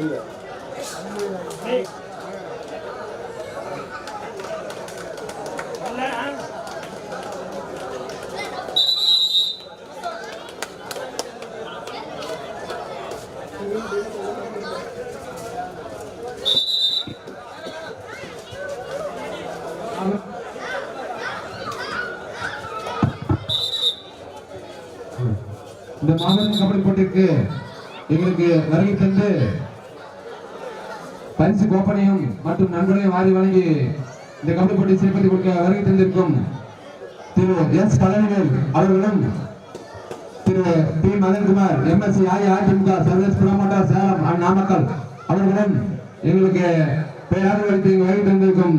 இந்த மாபெரும் கபடி போட்டிக்கு எங்களுக்கு வருகை தந்து பரிசு கோப்பனையும் மற்றும் நண்பர்களையும் வாரி வழங்கி இந்த கபடி போட்டி சிறப்பித்து கொடுக்க வருகை தந்திருக்கும் திரு எஸ் பழனிவேல் அவர்களும் திரு P. Madhankumar MSc AIADMK service புறமாட்டார் Salem and Namakkal அவர்களும் எங்களுக்கு பேராதரவளித்து இங்கு வருகை தந்திருக்கும்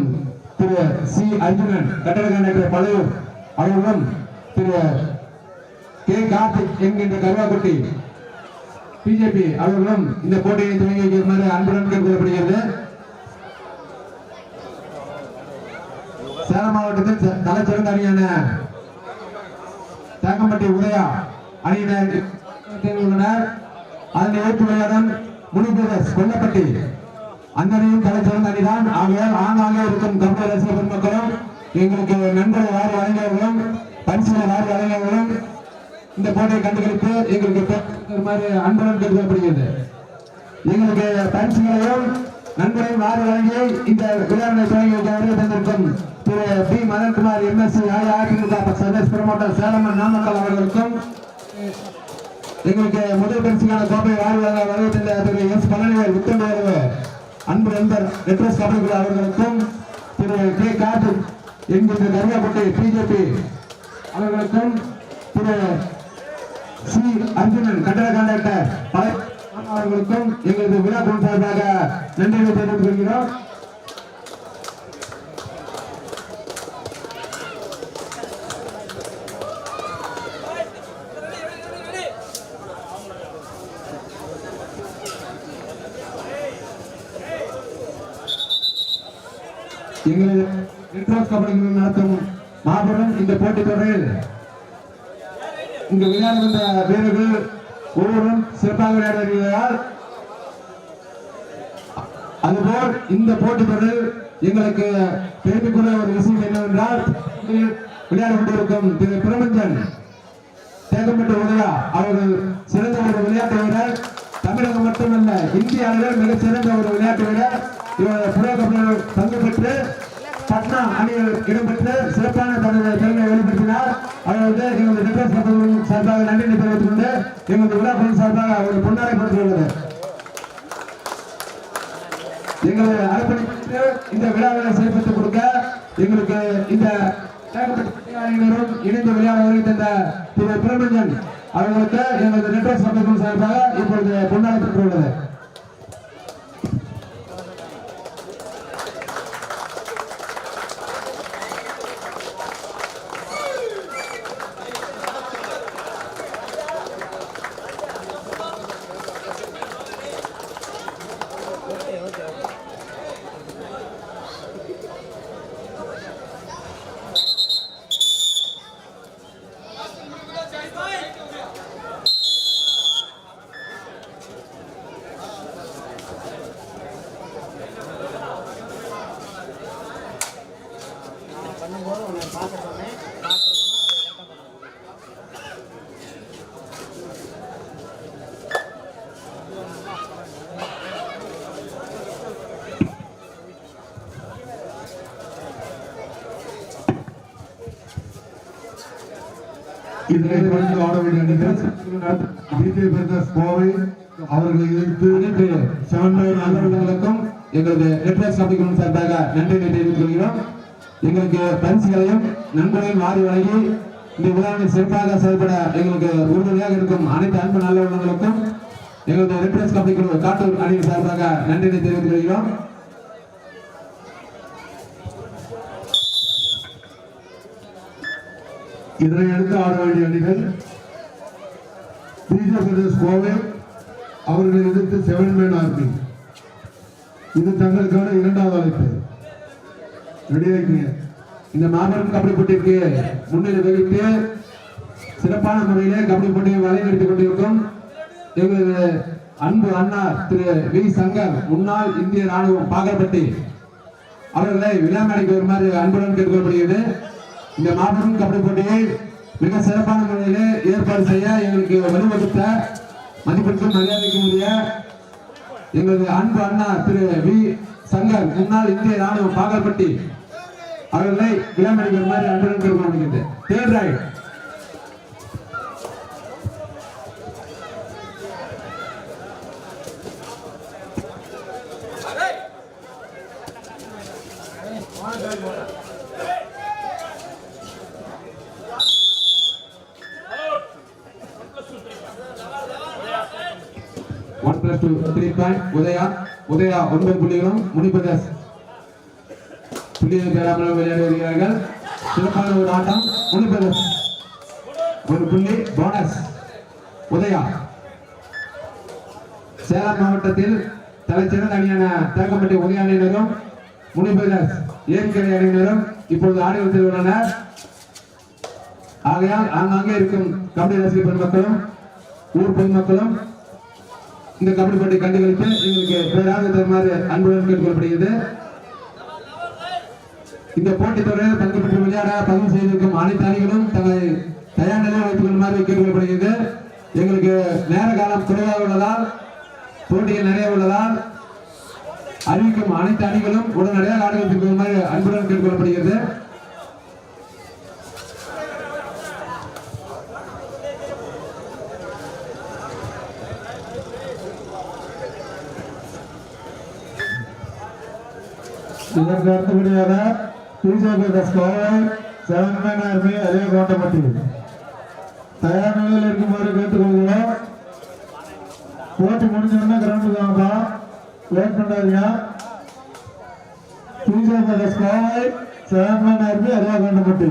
திரு சி. அர்ஜுனன் கட்டட கண்டக்டர் பழையூர் அவர்களும் திரு கே. கார்த்திக் என்கின்ற கருவாக்குட்டி பிஜேபி அவர்களும் இந்த போட்டியை துவங்கி வைக்குமாறு அன்புடன் கேட்கப்படுகிறது சேலம் மாவட்டத்தில் தலைச்சிறந்த அணியான தேங்கம்பட்டி உதயா அணியினர் உள்ளனர் அதன் ஏற்று விளையாடும் முனிபுரஸ் கொல்லப்பட்டி. அந்த அணியும் தலைச்சிறந்த அணிதான். ஆகையால் ஆங்காங்கே இருக்கும் தமிழக ரசிக பெருமக்களும் எங்களுக்கு நண்பர்கள் யார் வழங்கியவர்களும் பரிசுகள் யார் வழங்கியவர்களும் இந்த போட்டியை கண்டுகளித்து எங்களுக்கு பெருமாறு அன்புடன் கேட்கப்படுகிறது எங்களுக்கு பரிசுகளையும் நண்பரையும் வாரி வழங்கி இந்த விளையாடலை தொடங்கி வைக்க தந்திருக்கும் திரு பி. மதன்குமார் எம்எஸ்சி அஇஅதிமுக சதேஷ் பிரமோட்டர் சேலம் நாமக்கல் அவர்களுக்கும் எங்களுக்கு முதல் பரிசுக்கான கோப்பை வாரி வழங்க வருகை தந்த திரு எஸ். பழனிவேல் உத்தமேர்வு அன்பு நண்பர் நெட்ரஸ் கபடி அவர்களுக்கும் திரு. கே. கார்த்திக் என்கின்ற கருவாப்பட்டி பிஜேபி அவர்களுக்கும் திரு. சி அர்ஜுனன் கட்டட கான்ட்ராக்டர் பல அவர்களுக்கும் எங்களது விழா குழு சார்பாக நன்றிகளை தெரிவித்துக் கொள்கிறோம். எங்களது நெட்வொர்க் கபடி நடத்தும் மாபெரும் இந்த போட்டித் தொடரில் இங்கு விளையாடுகின்ற வீரர்கள் ஒவ்வொருவரும் சிறப்பாக விளையாடுகிறார். அதுபோல் இந்த போட்டி தொடர் எங்களுக்கு பெருமைக்குரிய ஒரு விஷயம் என்னவென்றால் இதில் கொண்டிருக்கும் திரு பிரபஞ்சன் தேகம்பட்டு உதயா அவர்கள் சிறந்த ஒரு விளையாட்டு வீரர் தமிழகம் மட்டுமல்ல இந்திய அளவில் மிக சிறந்த ஒரு விளையாட்டு வீரர் இவர் புரோ தங்கப்பட்டு பங்கு பெற்று பட்னா அணியில் இடம்பெற்று சிறப்பான தனது திறமை வெளிப்படுத்தினார். அவர் வந்து எங்களது டிஃபென்ஸ் கப்பல் சார்பாக நன்றி தெரிவித்துக் கொண்டு எங்களது விழா சார்பாக ஒரு பொன்னாரை கொடுத்துள்ளது எங்களை அர்ப்பணித்து இந்த விழாவை சிறப்பித்துக் கொடுக்க எங்களுக்கு இந்த தேக்கப்பட்ட இணைந்து விளையாட வருகை தந்த திரு பிரபஞ்சன் அவர்களுக்கு எங்களது நெட்வொர்க் சபைக்கும் சார்பாக இப்பொழுது பொன்னாடை பெற்றுள்ளது இதனை தொடர்ந்து ஆட வேண்டிய அணிகள் பிஜே பிரதர்ஸ் கோவை அவர்களை எதிர்த்து அனைத்து செவன்மை நல்லவர்களுக்கும் எங்களது நெட்வொர்க் சபைக்கும் சார்பாக நன்றி தெரிவித்துக் கொள்கிறோம். எங்களுக்கு பரிசுகளையும் நண்பர்களையும் மாறி வழங்கி இந்த விழாவை சிறப்பாக செயல்பட எங்களுக்கு உறுதுணையாக இருக்கும் அனைத்து அன்பு நல்லவர்களுக்கும் எங்களது ரெட்ரஸ் கபடி குழு காட்டூர் அணியின் சார்பாக நன்றி தெரிவித்துக் கொள்கிறோம். இதனை அடுத்து ஆட வேண்டிய அணிகள் பிஜே கோவை அவர்களை எதிர்த்து செவன் மேன் ஆர்மி இது தங்களுக்கான இரண்டாவது அழைப்பு. ரெடியாக்கிங்க இந்த மாபெரும் கபடி போட்டிக்கு முன்னிலை வகித்து சிறப்பான முறையிலே கபடி போட்டியை வழிநடத்திக் கொண்டிருக்கும் எங்களது அன்பு அண்ணா திரு வி சங்கர் முன்னாள் இந்திய ராணுவம் பாகப்பட்டி அவர்களை விழாமேடைக்கு வருமாறு அன்புடன் கேட்டுக்கொள்ளப்படுகிறது. இந்த மாபெரும் கபடி போட்டியை மிக சிறப்பான முறையில் ஏற்பாடு செய்ய எங்களுக்கு வழிவகுத்த மதிப்பிற்கும் மரியாதைக்கும் உரிய எங்களது அன்பு அண்ணா திரு வி. சங்கர் முன்னாள் இந்திய ராணுவ பாகல்பட்டி அவர்களை விழாமேடைக்கு வருமாறு அன்புடன் தேர்தல். One plus two three point Udaya Udaya ஒன்பது புள்ளிகளும் முனிபதஸ் புள்ளிகள் பெறாமல் விளையாடி வருகிறார்கள். சிறப்பான ஒரு ஆட்டம் முனிபதஸ் ஒரு புள்ளி போனஸ் உதயா. சேலம் மாவட்டத்தில் தலைச்சிறந்த அணியான தேக்கம்பட்டி உதய அணியினரும் முனிபதஸ் ஏற்கனவே அணியினரும் இப்பொழுது ஆடிவத்தில் உள்ளனர் ஆகையால் ஆங்காங்கே இருக்கும் கபடி ரசிகர் பெருமக்களும் ஊர் பொதுமக்களும் இந்த கபடி போட்டி கண்டுகளித்து எங்களுக்கு பேராக தருமாறு அன்புடன் கேட்டுக்கொள்ளப்படுகிறது. இந்த போட்டித் தொடரில் பங்கு பெற்று விளையாட பதிவு செய்திருக்கும் அனைத்து அணிகளும் தங்களை தயார் நிலையில் வைத்துக் கொள்ளுமாறு கேட்டுக்கொள்ளப்படுகிறது. எங்களுக்கு நேர காலம் குறைவாக உள்ளதால் போட்டிகள் நிறைய உள்ளதால் அறிவிக்கும் அனைத்து அணிகளும் உடனடியாக ஆடுகளுக்கு அன்புடன் கேட்டுக்கொள்ளப்படுகிறது. இதற்கு அடுத்தபடியாக BJP score seven man army அதே கோட்டப்பட்டி தயார் நிலையில் இருக்குமாறு கேட்டுக்கொள்கிறோம் போட்டி முடிஞ்சோடனே கிரவுண்டுக்கு வாங்கப்பா லேட் பண்ணாதீங்க BJP score seven man army அதே கோட்டப்பட்டி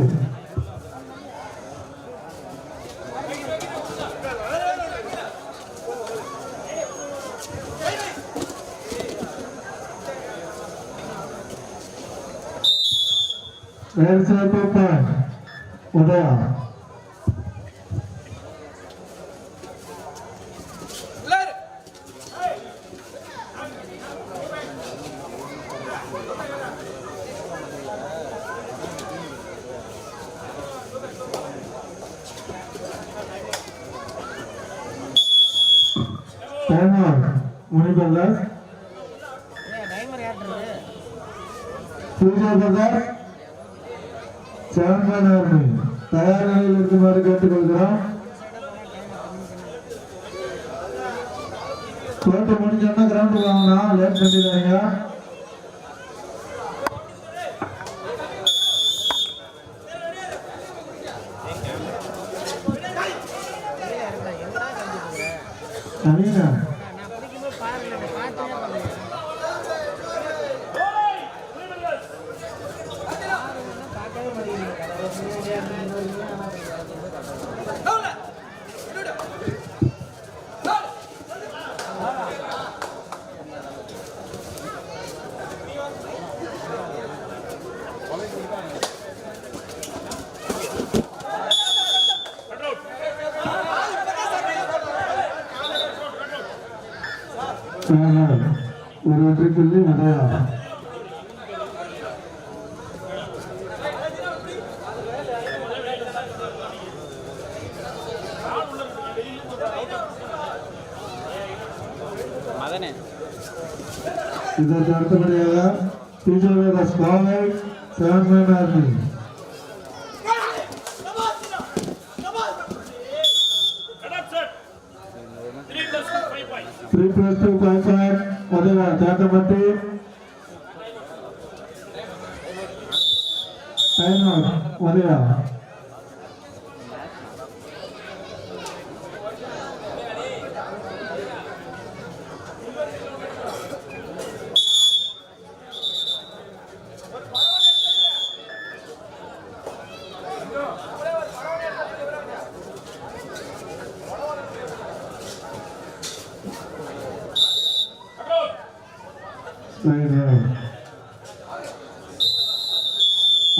Munibala. ஏய், டைமர் ஏற்றுறது பூஜா பிரதர் சேர்மன் ஆர்மி தயார் நிலையில் இருக்குமாறு கேட்டுக்கொள்கிறோம் போட்டு முடிஞ்சோன்னா கிரவுண்டு வாங்கினா லேட் பண்ணிடுறாங்க நவீனா நான் பிடிக்கும்போது பாருங்க நான் பார்த்துனே பண்ணுங்க பார்க்கவே மாட்டேங்கிறீங்க ஒரு வெற்றி புள்ளி உதயா மதனே இதற்கு அடுத்தபடியாக BJP scholar seven man army three plus two five point Udaya Thettapatti time out Udaya Slide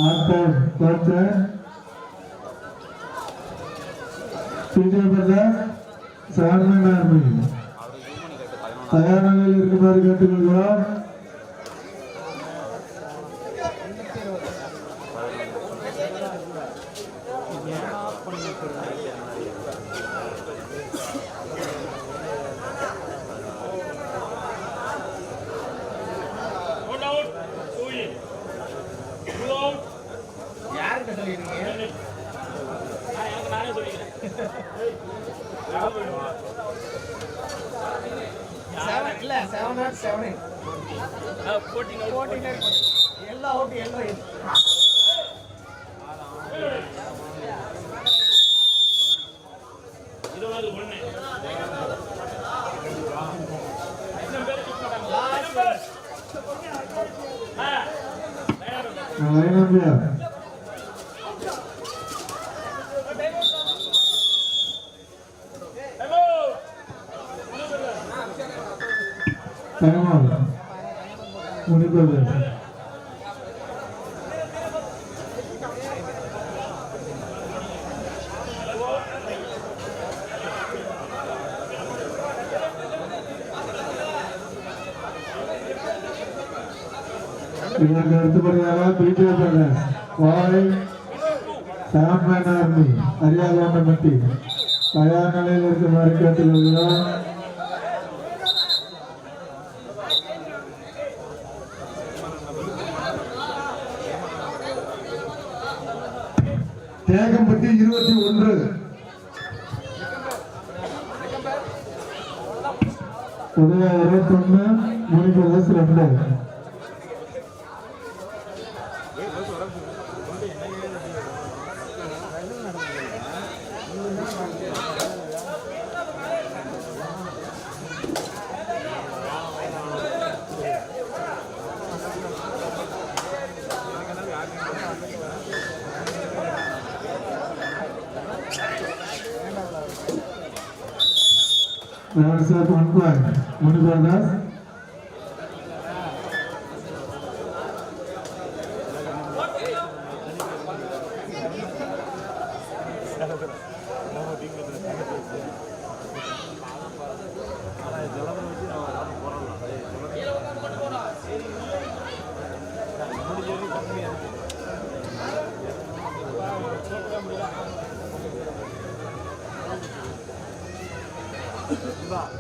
ஆர்கவ் கோச்சர் பிஜேபி சாரணம் தயார் நிலையில் இருக்குமாறு கேட்டுக்கொள்கிறோம் யார்கிட்ட சொல்லிருக்கீங்க நான் எனக்கு நானே சொல்லிக்கிறேன் செவன் இல்ல செவன் நாட் செவன் போட்டிங் அவுட் ஃபோர்டீன் எல்லாம் அவுட் எல்லாம் இருபது ஒண்ணு முடிப்பது இதற்கு அடுத்தபடியாக பிடிஏ வாழை சாம்பன் ஆர்மி அரியாகோண்டமட்டி தயார் நிலையில் இருக்கும் இருக்குமாறு உள்ள தேகம்பட்டி இருபத்தி ஒன்று உதய ஒன்று மணிப்பிரதேச் ரெண்டு आमदार मनुभाव दास Bye.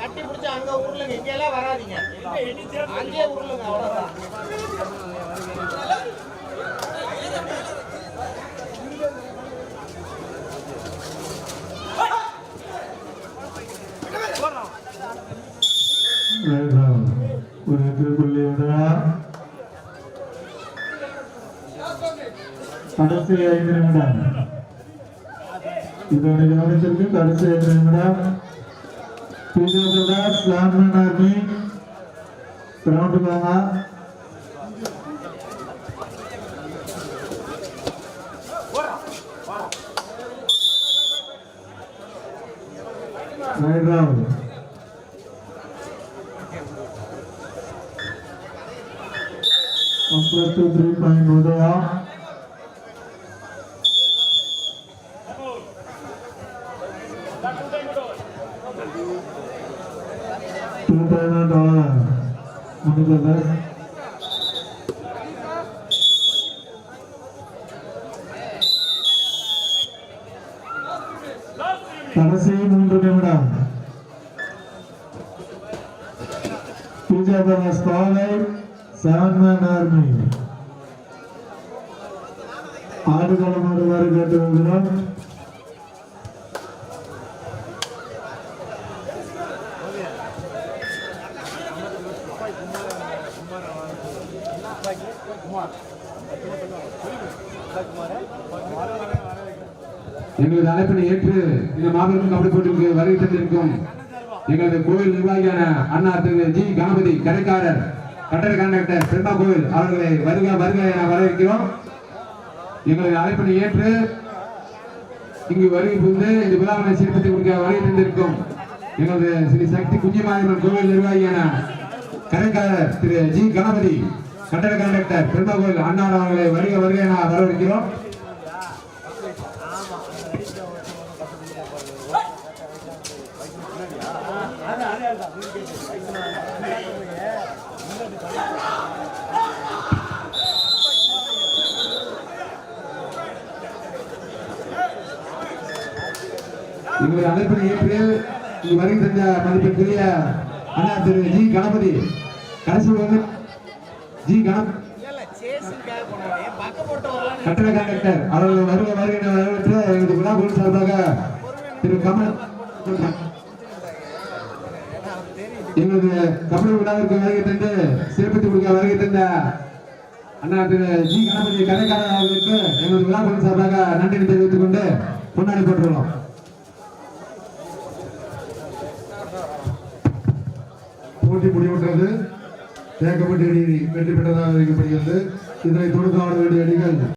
கட்டி பிடிச்சு அங்க உருளுங்க இங்க எல்லாம் வராதீங்க அங்கேயே உருளுங்க அவ்வளவுதான் Right round. ஒரு எட்டு புள்ளி உதயா கடைசி ஐந்து நிமிடம் இதோட கவனத்திற்கு கடைசி ஐந்து நிமிடம் பிஜே பிரதாஸ் லான்மன் ஆர்மி கிரவுண்டுக்கு வாங்க ரைட் முடிந்தவர் கடைசி மூன்று நிமிடம். பிஜேபி ஸ்பாலை செவன் மேன் ஆர்மி ஆடுகளம் வருமாறு கேட்டு வருகிறோம் எங்களது அழைப்பினை ஏற்று இந்த மாபெரும் கபடி போட்டிக்கு வருகை தந்திருக்கும் எங்களது கோயில் நிர்வாகியான அண்ணா திரு ஜி கணபதி கடைக்காரர் கட்டட கண்டக்டர் பெருமா கோயில் அவர்களை வருக வருக என வரவேற்கிறோம். எங்களது அழைப்பினை ஏற்று இங்கு வருகை புரிந்து இந்த விழாவினை சிறப்பித்து கொடுக்க வருகை தந்திருக்கும் எங்களது ஸ்ரீ சக்தி குஞ்சிமாயம்மன் கோவில் நிர்வாகியான கடைக்காரர் திரு ஜி கணபதி கட்டட கண்டக்டர் திருமகோயில் கோயில் அவர்களை வருக வருக என வரவேற்கிறோம். எங்களுடைய அழைப்பினை ஏற்று இங்கு மதிப்பிற்குரிய அண்ணா திரு ஜி கணபதி கடைசி வந்து ஜி கணபதி இல்ல சேஸுக்காக போனாங்க என் பக்க போட்டு வரலான்னு கட்டட கண்டக்டர் அவர்கள் வருக வருகை என வரவேற்று எங்களது விழா குழு சார்பாக திரு கமல் எங்களது கபடி விழாவிற்கு வருகை தந்து சிறப்பித்து கொடுக்க வருகை தந்த அண்ணா திரு ஜி. கணபதி கடைக்காரர் அவர்களுக்கு எங்களது விழா குழு சார்பாக நன்றி தெரிவித்துக் கொண்டு முன்னாடி போட்டுள்ளோம். போட்டி முடிவுற்றது. தேக்கப்பட்டு வெற்றி பெற்றதாக அறிவிக்கப்படுகிறது. இதனை தொடர்ந்து ஆட வேண்டிய அணிகள்